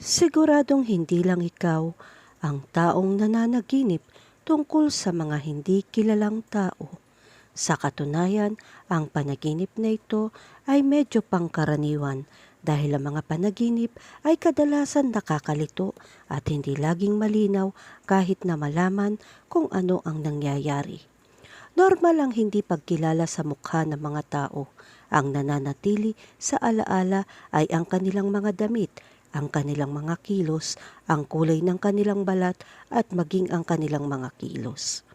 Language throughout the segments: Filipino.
Siguradong hindi lang ikaw ang taong nananaginip tungkol sa mga hindi kilalang tao. Sa katunayan, ang panaginip na ito ay medyo pangkaraniwan dahil ang mga panaginip ay kadalasan nakakalito at hindi laging malinaw kahit na malaman kung ano ang nangyayari. Normal ang hindi pagkilala sa mukha ng mga tao. Ang nananatili sa alaala ay ang kanilang mga damit, ang kanilang mga kilos, ang kulay ng kanilang balat at maging ang kanilang mga kilos.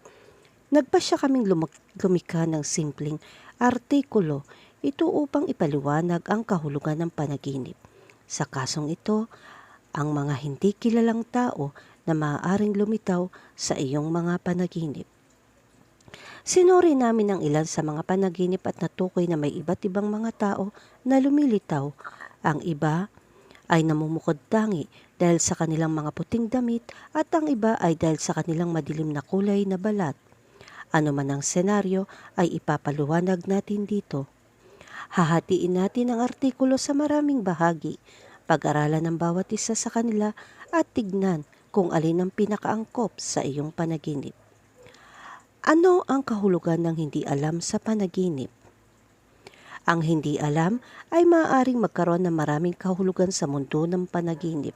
Nagpasya kaming lumag- lumikha ng simpleng artikulo ito upang ipaliwanag ang kahulugan ng panaginip. Sa kasong ito, ang mga hindi kilalang tao na maaaring lumitaw sa iyong mga panaginip. Sinuri namin ang ilan sa mga panaginip at natukoy na may iba't ibang mga tao na lumilitaw. Ang iba ay namumukod tangi dahil sa kanilang mga puting damit at ang iba ay dahil sa kanilang madilim na kulay na balat. Ano man ang senaryo ay ipapaluwanag natin dito. Hahatiin natin ang artikulo sa maraming bahagi, pag-aralan ng bawat isa sa kanila at tignan kung alin ang pinakaangkop sa iyong panaginip. Ano ang kahulugan ng hindi alam sa panaginip? Ang hindi alam ay maaaring magkaroon ng maraming kahulugan sa mundo ng panaginip.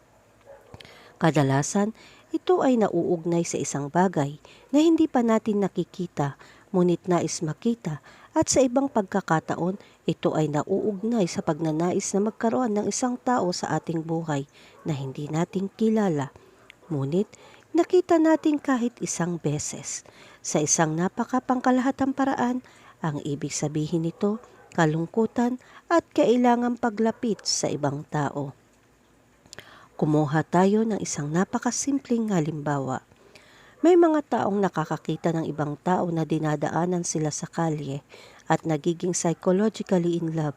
Kadalasan, ito ay nauugnay sa isang bagay na hindi pa natin nakikita, ngunit nais makita at sa ibang pagkakataon, ito ay nauugnay sa pagnanais na magkaroon ng isang tao sa ating buhay na hindi natin kilala. Ngunit, nakita natin kahit isang beses. Sa isang napakapangkalahatang paraan, ang ibig sabihin nito, kalungkutan at kailangang paglapit sa ibang tao. Kumuha tayo ng isang napakasimpleng halimbawa. May mga taong nakakakita ng ibang tao na dinadaanan sila sa kalye at nagiging psychologically in love.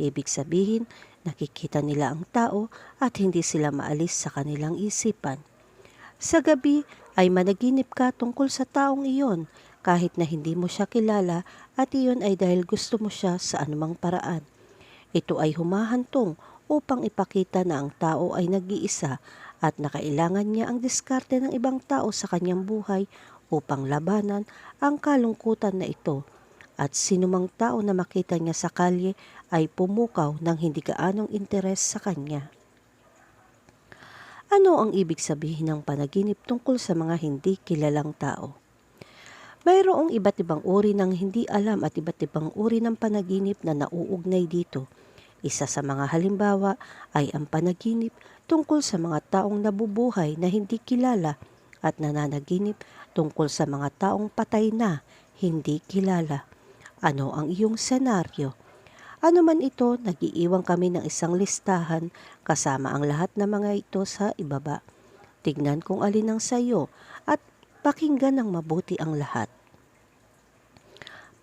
Ibig sabihin, nakikita nila ang tao at hindi sila maalis sa kanilang isipan. Sa gabi ay managinip ka tungkol sa taong iyon kahit na hindi mo siya kilala at iyon ay dahil gusto mo siya sa anumang paraan. Ito ay humahantong upang ipakita na ang tao ay nag-iisa at nakailangan niya ang diskarte ng ibang tao sa kanyang buhay upang labanan ang kalungkutan na ito. At sinumang tao na makita niya sa kalye ay pumukaw ng hindi gaanong interes sa kanya. Ano ang ibig sabihin ng panaginip tungkol sa mga hindi kilalang tao? Mayroong iba't ibang uri ng hindi alam at iba't ibang uri ng panaginip na nauugnay dito. Isa sa mga halimbawa ay ang panaginip tungkol sa mga taong nabubuhay na hindi kilala at nananaginip tungkol sa mga taong patay na hindi kilala. Ano ang iyong senaryo? Ano man ito, nagiiwan kami ng isang listahan kasama ang lahat ng mga ito sa ibaba. Tignan kung alin ang sayo at pakinggan ng mabuti ang lahat.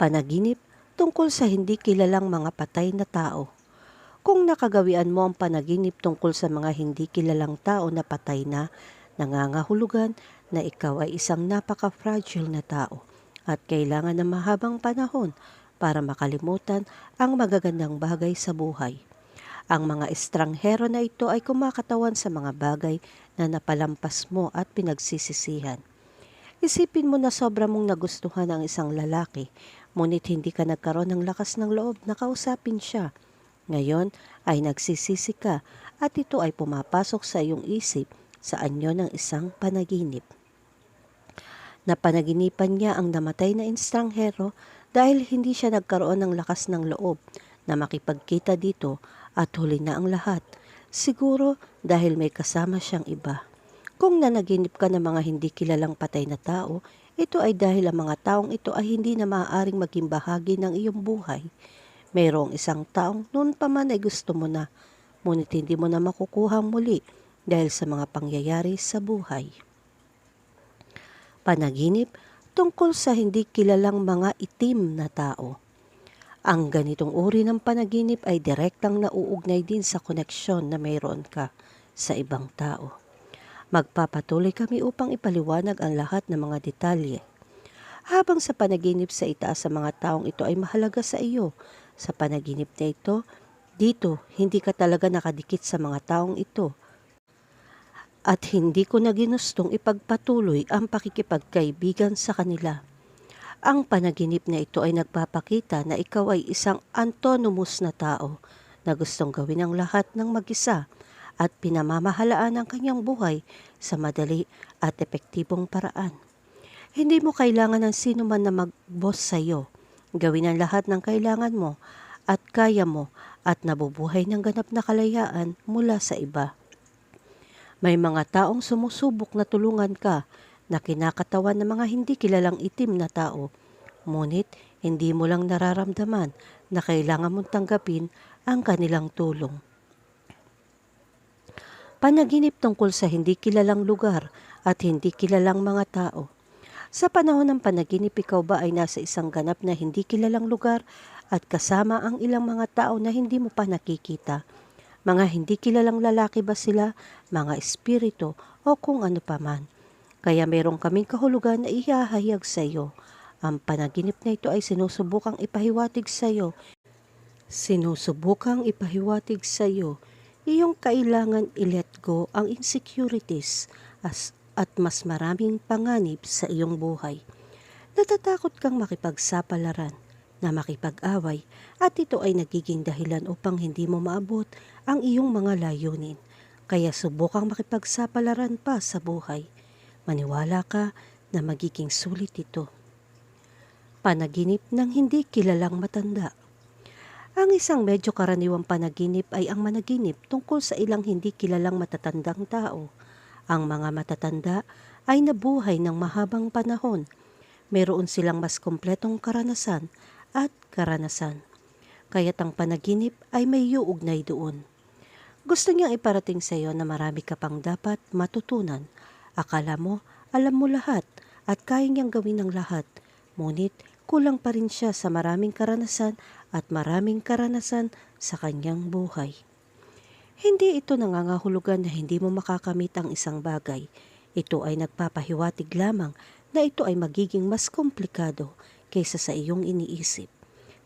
Panaginip tungkol sa hindi kilalang mga patay na tao. Kung nakagawian mo ang panaginip tungkol sa mga hindi kilalang tao na patay na, nangangahulugan na ikaw ay isang napaka-fragile na tao at kailangan ng mahabang panahon para makalimutan ang magagandang bagay sa buhay. Ang mga estranghero na ito ay kumakatawan sa mga bagay na napalampas mo at pinagsisisihan. Isipin mo na sobra mong nagustuhan ang isang lalaki, ngunit hindi ka nagkaroon ng lakas ng loob na kausapin siya. Ngayon ay nagsisisi ka at ito ay pumapasok sa iyong isip sa anyo ng isang panaginip. Napanaginipan niya ang namatay na estranghero dahil hindi siya nagkaroon ng lakas ng loob na makipagkita dito at huli na ang lahat. Siguro dahil may kasama siyang iba. Kung nanaginip ka ng mga hindi kilalang patay na tao, ito ay dahil ang mga taong ito ay hindi na maaaring maging bahagi ng iyong buhay. Mayroong isang taong noon pa man ay gusto mo na, ngunit hindi mo na makukuha muli dahil sa mga pangyayari sa buhay. Panaginip tungkol sa hindi kilalang mga itim na tao. Ang ganitong uri ng panaginip ay direktang nauugnay din sa koneksyon na mayroon ka sa ibang tao. Magpapatuloy kami upang ipaliwanag ang lahat ng mga detalye. Habang sa panaginip sa itaas sa mga taong ito ay mahalaga sa iyo, sa panaginip na ito, dito hindi ka talaga nakadikit sa mga taong ito. at hindi ko na ginustong ipagpatuloy ang pakikipagkaibigan sa kanila. Ang panaginip na ito ay nagpapakita na ikaw ay isang autonomous na tao na gustong gawin ang lahat ng mag-isa at pinamamahalaan ang kanyang buhay sa madali at epektibong paraan. Hindi mo kailangan ng sino man na mag-boss sa iyo. Gawin ang lahat ng kailangan mo at kaya mo at nabubuhay ng ganap na kalayaan mula sa iba. May mga taong sumusubok na tulungan ka na kinakatawan ng mga hindi kilalang itim na tao. Ngunit hindi mo lang nararamdaman na kailangan mong tanggapin ang kanilang tulong. Panaginip tungkol sa hindi kilalang lugar at hindi kilalang mga tao. Sa panahon ng panaginip, ikaw ba ay nasa isang ganap na hindi kilalang lugar at kasama ang ilang mga tao na hindi mo pa nakikita? Mga hindi kilalang lalaki ba sila, mga espiritu o kung ano paman? Kaya meron kaming kahulugan na ihahayag sa iyo. Ang panaginip na ito ay sinusubukang ipahiwatig sa iyo. Sinusubukang ipahiwatig sa iyo iyong kailangan i-let go ang insecurities as, at mas maraming panganib sa iyong buhay. Natatakot kang makipagsapalaran na makipag-away at ito ay nagiging dahilan upang hindi mo maabot ang iyong mga layunin. Kaya subukang makipagsapalaran pa sa buhay. Maniwala ka na magiging sulit ito. Panaginip ng hindi kilalang matanda. Ang isang medyo karaniwang panaginip ay ang managinip tungkol sa ilang hindi kilalang matatandang tao. Ang mga matatanda ay nabuhay ng mahabang panahon. Meron silang mas kompletong karanasan at karanasan. Kaya't ang panaginip ay may yuugnay doon. Gusto niyang iparating sa iyo na marami ka pang dapat matutunan. Akala mo, alam mo lahat at kaya niyang gawin ang lahat. Ngunit kulang pa rin siya sa maraming karanasan at maraming karanasan sa kanyang buhay. Hindi ito nangangahulugan na hindi mo makakamit ang isang bagay. Ito ay nagpapahiwatig lamang na ito ay magiging mas komplikado kaysa sa iyong iniisip.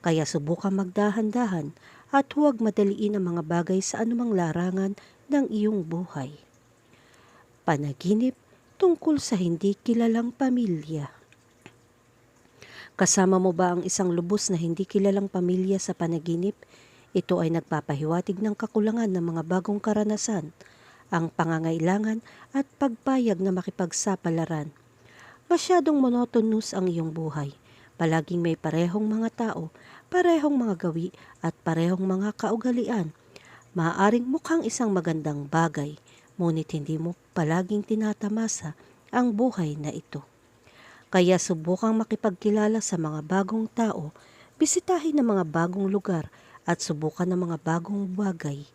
Kaya subukan magdahan-dahan at huwag madaliin ang mga bagay sa anumang larangan ng iyong buhay. Panaginip tungkol sa hindi kilalang pamilya. Kasama mo ba ang isang lubos na hindi kilalang pamilya sa panaginip? Ito ay nagpapahiwatig ng kakulangan ng mga bagong karanasan, ang pangangailangan at pagpayag na makipagsapalaran. Masyadong monotonous ang iyong buhay. Palaging may parehong mga tao, parehong mga gawi at parehong mga kaugalian. Maaring mukhang isang magandang bagay, ngunit hindi mo palaging tinatamasa ang buhay na ito. Kaya subukang makipagkilala sa mga bagong tao, bisitahin ang mga bagong lugar at subukan ng mga bagong bagay.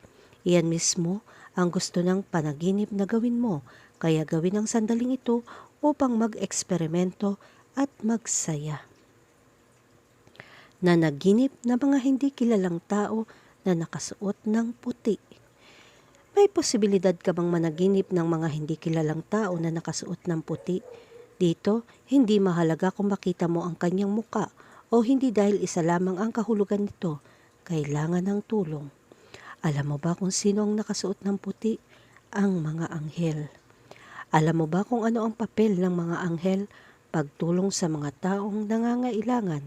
Iyan mismo ang gusto ng panaginip na gawin mo, kaya gawin ang sandaling ito upang mag-eksperimento at magsaya. Nanaginip na mga hindi kilalang tao na nakasuot ng puti. May posibilidad ka bang managinip ng mga hindi kilalang tao na nakasuot ng puti? Dito, hindi mahalaga kung makita mo ang kanyang muka o hindi dahil isa lamang ang kahulugan nito, kailangan ng tulong. Alam mo ba kung sino ang nakasuot ng puti? Ang mga anghel. Alam mo ba kung ano ang papel ng mga anghel? Pagtulong sa mga taong nangangailangan.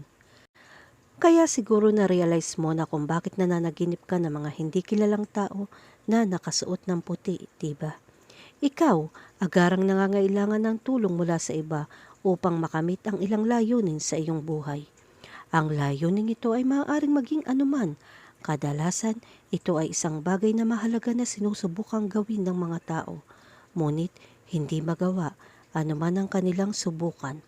Kaya siguro na-realize mo na kung bakit nananaginip ka ng mga hindi kilalang tao na nakasuot ng puti, diba? Ikaw, agarang nangangailangan ng tulong mula sa iba upang makamit ang ilang layunin sa iyong buhay. Ang layunin ito ay maaaring maging anuman. Kadalasan, ito ay isang bagay na mahalaga na sinusubukang gawin ng mga tao. Ngunit, hindi magawa anuman ang kanilang subukan.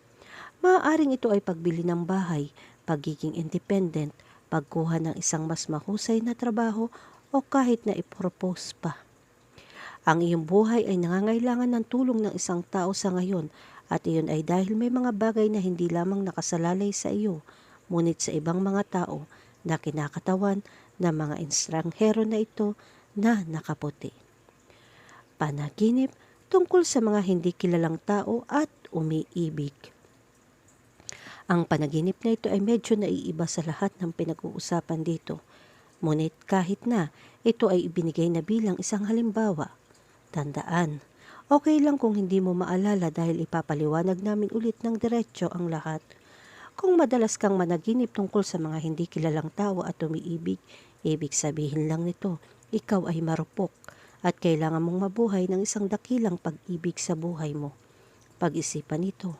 Maaaring ito ay pagbili ng bahay, pagiging independent, pagkuha ng isang mas mahusay na trabaho o kahit na ipropose pa. Ang iyong buhay ay nangangailangan ng tulong ng isang tao sa ngayon at iyon ay dahil may mga bagay na hindi lamang nakasalalay sa iyo, ngunit sa ibang mga tao na kinakatawan ng mga estranghero na ito na nakaputi. Panaginip tungkol sa mga hindi kilalang tao at umiibig. Ang panaginip na ito ay medyo naiiba sa lahat ng pinag-uusapan dito. Ngunit kahit na ito ay ibinigay na bilang isang halimbawa, Tandaan, Okay lang kung hindi mo maalala dahil ipapaliwanag namin ulit ng diretsyo ang lahat. Kung madalas kang managinip tungkol sa mga hindi kilalang tao at umiibig, ibig sabihin lang nito, ikaw ay marupok at kailangan mong mabuhay ng isang dakilang pag-ibig sa buhay mo. Pag-isipan ito.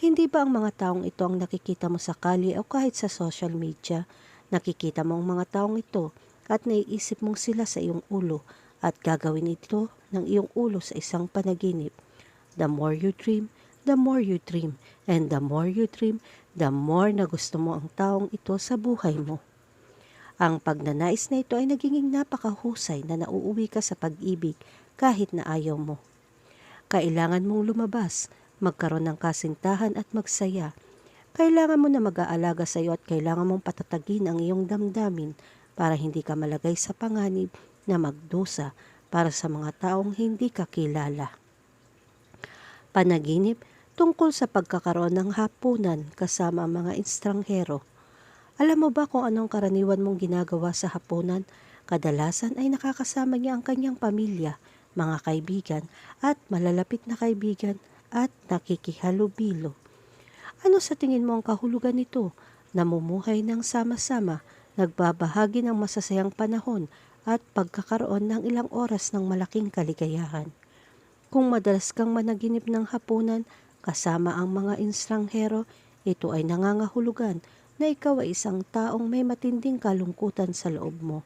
Hindi ba ang mga taong ito ang nakikita mo sa kalye o kahit sa social media? Nakikita mo ang mga taong ito at naiisip mong sila sa iyong ulo at gagawin ito ng iyong ulo sa isang panaginip. The more you dream, the more you dream. And the more you dream, the more na gusto mo ang taong ito sa buhay mo. Ang pagnanais na ito ay nagiging napakahusay na nauuwi ka sa pag-ibig kahit na ayaw mo. Kailangan mong lumabas, magkaroon ng kasintahan at magsaya. Kailangan mo na mag-aalaga sa iyo at kailangan mong patatagin ang iyong damdamin para hindi ka malagay sa panganib na magdusa para sa mga taong hindi ka kilala. Panaginip tungkol sa pagkakaroon ng hapunan kasama ang mga estranghero. Alam mo ba kung anong karaniwan mong ginagawa sa hapunan? Kadalasan ay nakakasama niya ang kanyang pamilya, mga kaibigan at malalapit na kaibigan at nakikihalubilo. Ano sa tingin mo ang kahulugan nito? Namumuhay ng sama-sama, nagbabahagi ng masasayang panahon at pagkakaroon ng ilang oras ng malaking kaligayahan. Kung madalas kang managinip ng hapunan kasama ang mga estranghero, ito ay nangangahulugan na ikaw ay isang taong may matinding kalungkutan sa loob mo.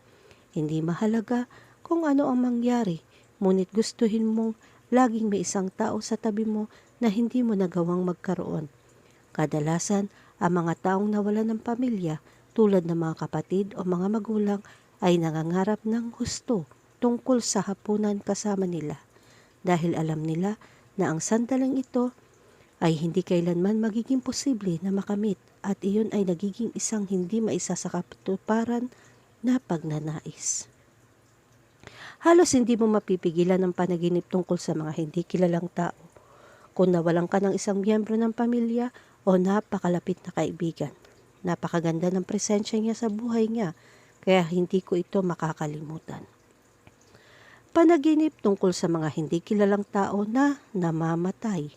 Hindi mahalaga kung ano ang mangyari, ngunit gustuhin mong laging may isang tao sa tabi mo na hindi mo nagawang magkaroon. Kadalasan, ang mga taong nawalan ng pamilya tulad ng mga kapatid o mga magulang ay nangangarap ng gusto tungkol sa hapunan kasama nila dahil alam nila na ang sandaling ito ay hindi kailanman magiging posible na makamit at iyon ay nagiging isang hindi maisa sa katuparan na pagnanais. Halos hindi mo mapipigilan ang panaginip tungkol sa mga hindi kilalang tao. Kung nawalan ka ng isang miyembro ng pamilya o napakalapit na kaibigan, napakaganda ng presensya niya sa buhay niya, kaya hindi ko ito makakalimutan. Panaginip tungkol sa mga hindi kilalang tao na namamatay.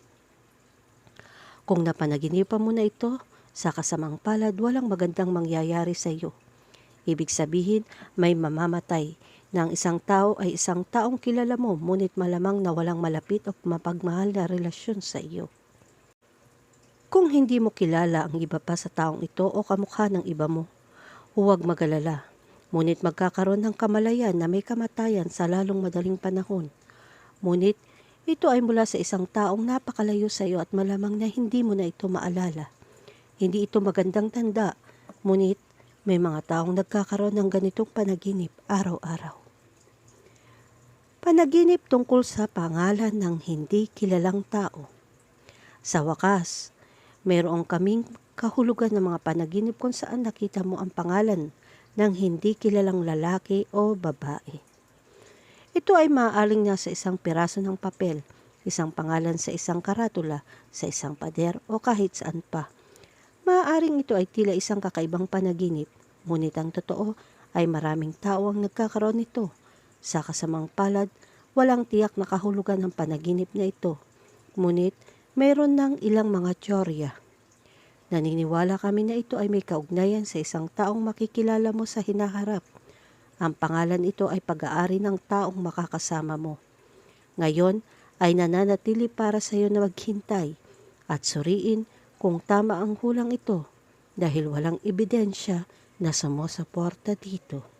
Kung napanaginipan mo na ito, sa kasamang palad walang magandang mangyayari sa iyo. Ibig sabihin, may mamamatay na ang isang tao ay isang taong kilala mo ngunit malamang na walang malapit o mapagmahal na relasyon sa iyo. Kung hindi mo kilala ang iba pa sa taong ito o kamukha ng iba mo, huwag magalala. Ngunit magkakaroon ng kamalayan na may kamatayan sa lalong madaling panahon. Ngunit ito ay mula sa isang taong napakalayo sa iyo at malamang na hindi mo na ito maalala. Hindi ito magandang tanda, ngunit may mga taong nagkakaroon ng ganitong panaginip araw-araw. Panaginip tungkol sa pangalan ng hindi kilalang tao. Sa wakas, mayroong kaming kahulugan ng mga panaginip kung saan nakita mo ang pangalan ng hindi kilalang lalaki o babae. Ito ay maaaring nasa isang piraso ng papel, isang pangalan sa isang karatula, sa isang pader o kahit saan pa. Maaaring ito ay tila isang kakaibang panaginip, ngunit ang totoo ay maraming tao ang nagkakaroon nito. Sa kasamang palad, walang tiyak na kahulugan ng panaginip na ito. Ngunit, mayroon ng ilang mga teorya. Naniniwala kami na ito ay may kaugnayan sa isang taong makikilala mo sa hinaharap. Ang pangalan ito ay pag-aari ng taong makakasama mo. Ngayon ay nananatili para sa iyo na maghintay at suriin kung tama ang hulang ito dahil walang ebidensya na sumusuporta dito.